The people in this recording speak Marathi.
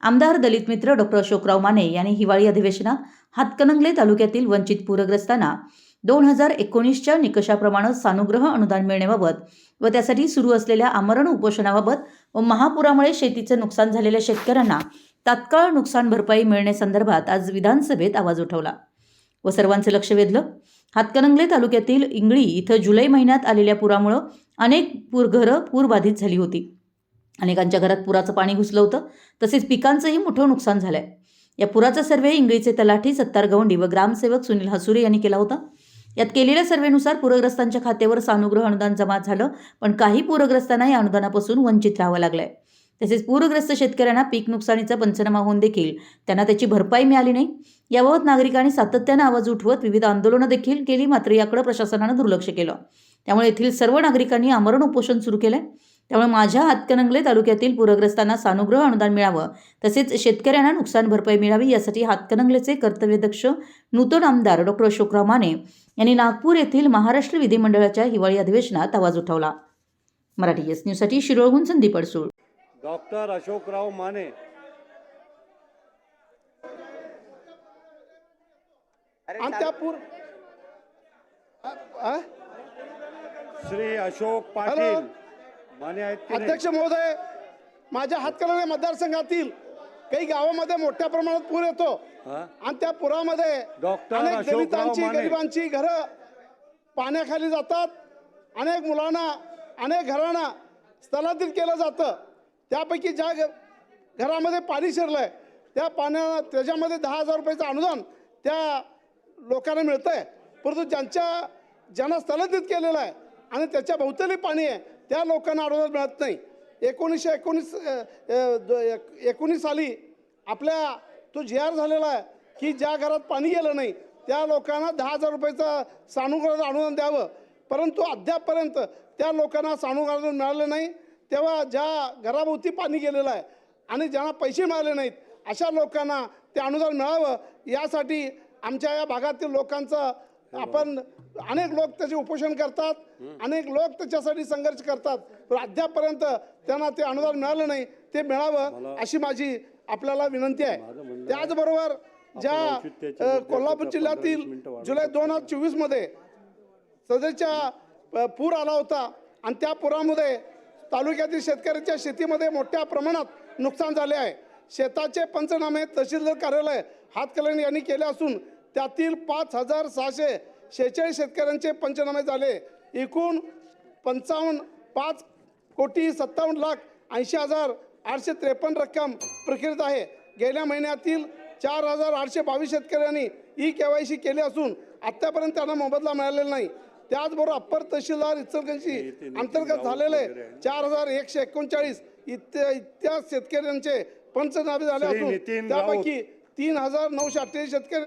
आमदार दलित मित्र डॉक्टर अशोकराव माने यांनी हिवाळी अधिवेशनात हातकणंगले तालुक्यातील वंचित पूरग्रस्तांना दोन हजार एकोणीसच्या निकषाप्रमाणे सानुग्रह अनुदान मिळण्याबाबत व त्यासाठी सुरू असलेल्या आमरण उपोषणाबाबत व महापुरामुळे शेतीचे नुकसान झालेल्या शेतकऱ्यांना तात्काळ नुकसान भरपाई मिळण्यासंदर्भात आज विधानसभेत आवाज उठवला. व सर्वांचं लक्ष वेधलं. हातकणंगले तालुक्यातील इंगळी इथं जुलै महिन्यात आलेल्या पुरामुळं अनेक पूरघरं पूरबाधित झाली होती. अनेकांच्या घरात पुराचं पाणी घुसलं होतं. तसेच पिकांचंही मोठं नुकसान झालंय. या पुराचा सर्वे इंगळीचे तलाठी सत्तार गवंडी व ग्रामसेवक सुनील हसुरे यांनी केला होता. यात केलेल्या सर्वेनुसार पूरग्रस्तांच्या खात्यावर सानुग्रह अनुदान जमा झालं पण काही पूरग्रस्तांना या अनुदानापासून वंचित राहावं लागलंय. तसेच पूरग्रस्त शेतकऱ्यांना पीक नुकसानीचा पंचनामा होऊन देखील त्यांना त्याची भरपाई मिळाली नाही. याबाबत नागरिकांनी सातत्यानं आवाज उठवत विविध आंदोलनं देखील केली मात्र याकडे प्रशासनानं दुर्लक्ष केलं. त्यामुळे येथील सर्व नागरिकांनी आमरण उपोषण सुरू केलंय. त्यामुळे माझ्या हातकणंगले तालुक्यातील पूरग्रस्तांना सानुग्रह अनुदान मिळावं तसेच शेतकऱ्यांना नुकसान भरपाई मिळावी यासाठी हातकणंगलेचे कर्तव्यदक्ष नूतन आमदार डॉक्टर अशोकराव माने यांनी नागपूर येथील महाराष्ट्र विधिमंडळाच्या हिवाळी अधिवेशनात आवाज उठवला. मराठी एस न्यूजसाठी शिरोळहून संदीप अडसूळ. डॉक्टर अशोकराव माने? श्री अशोक पाटील? अध्यक्ष महोदय माझ्या हातकणंगले मतदारसंघातील काही गावामध्ये मोठ्या प्रमाणात पूर येतो? आणि त्या पुरामध्ये अनेक दलितांची. गरिबांची घरं पाण्याखाली जातात. अनेक मुलांना अनेक घरांना स्थलांतरित केलं जातं. त्यापैकी ज्या घरामध्ये पाणी शिरलंय त्या पाण्या त्याच्यामध्ये दहा हजार रुपयाचं अनुदान त्या लोकांना मिळतंय. परंतु ज्यांच्या ज्यांना स्थलांतरित केलेलं आहे आणि त्याच्या भोवताली पाणी आहे त्या लोकांना अनुदान मिळत नाही. एकोणीसशे एकोणीस एकोणीस साली आपल्या तो जी आर झालेला आहे की ज्या घरात पाणी गेलं नाही त्या लोकांना दहा हजार रुपयाचं सानुग्रह अनुदान द्यावं. परंतु अद्यापपर्यंत त्या लोकांना सानुग्रह अनुदान मिळालं नाही. तेव्हा ज्या घराभोवती पाणी गेलेलं आहे आणि ज्यांना पैसे मिळाले नाहीत अशा लोकांना ते अनुदान मिळावं. यासाठी आमच्या या भागातील लोकांचं आपण अनेक लोक त्याचे उपोषण करतात अनेक लोक त्याच्यासाठी संघर्ष करतात पण अद्यापपर्यंत त्यांना ते अनुदान मिळालं नाही ते मिळावं अशी माझी आपल्याला विनंती आहे. त्याचबरोबर ज्या कोल्हापूर जिल्ह्यातील जुलै दोन हजार चोवीसमध्ये सध्याच्या पूर आला होता आणि त्या पुरामध्ये तालुक्यातील शेतकऱ्याच्या शेतीमध्ये मोठ्या प्रमाणात नुकसान झाले आहे. शेताचे पंचनामे तहसीलदार कार्यालय हातकलंग यांनी केले असून त्यातील पाच हजार सहाशे शेहेचाळीस शेतकऱ्यांचे पंचनामे झाले. एकूण पंचावन्न पाच कोटी सत्तावन्न लाख ऐंशी हजार आठशे त्रेपन्न रक्कम प्रक्रियेत आहे. गेल्या महिन्यातील चार हजार आठशे बावीस शेतकऱ्यांनी ई के वाय सी केली असून आत्तापर्यंत त्यांना मोबदला मिळालेला नाही. त्याचबरोबर अप्पर तहसीलदार इचलकरंजी अंतर्गत झालेले चार हजार एकशे एकोणचाळीस इत्या इत्या शेतकऱ्यांचे पंचनामे झाले असून. त्यापैकी तीन हजार नऊशे अठ्ठेचाळीस शेतकरी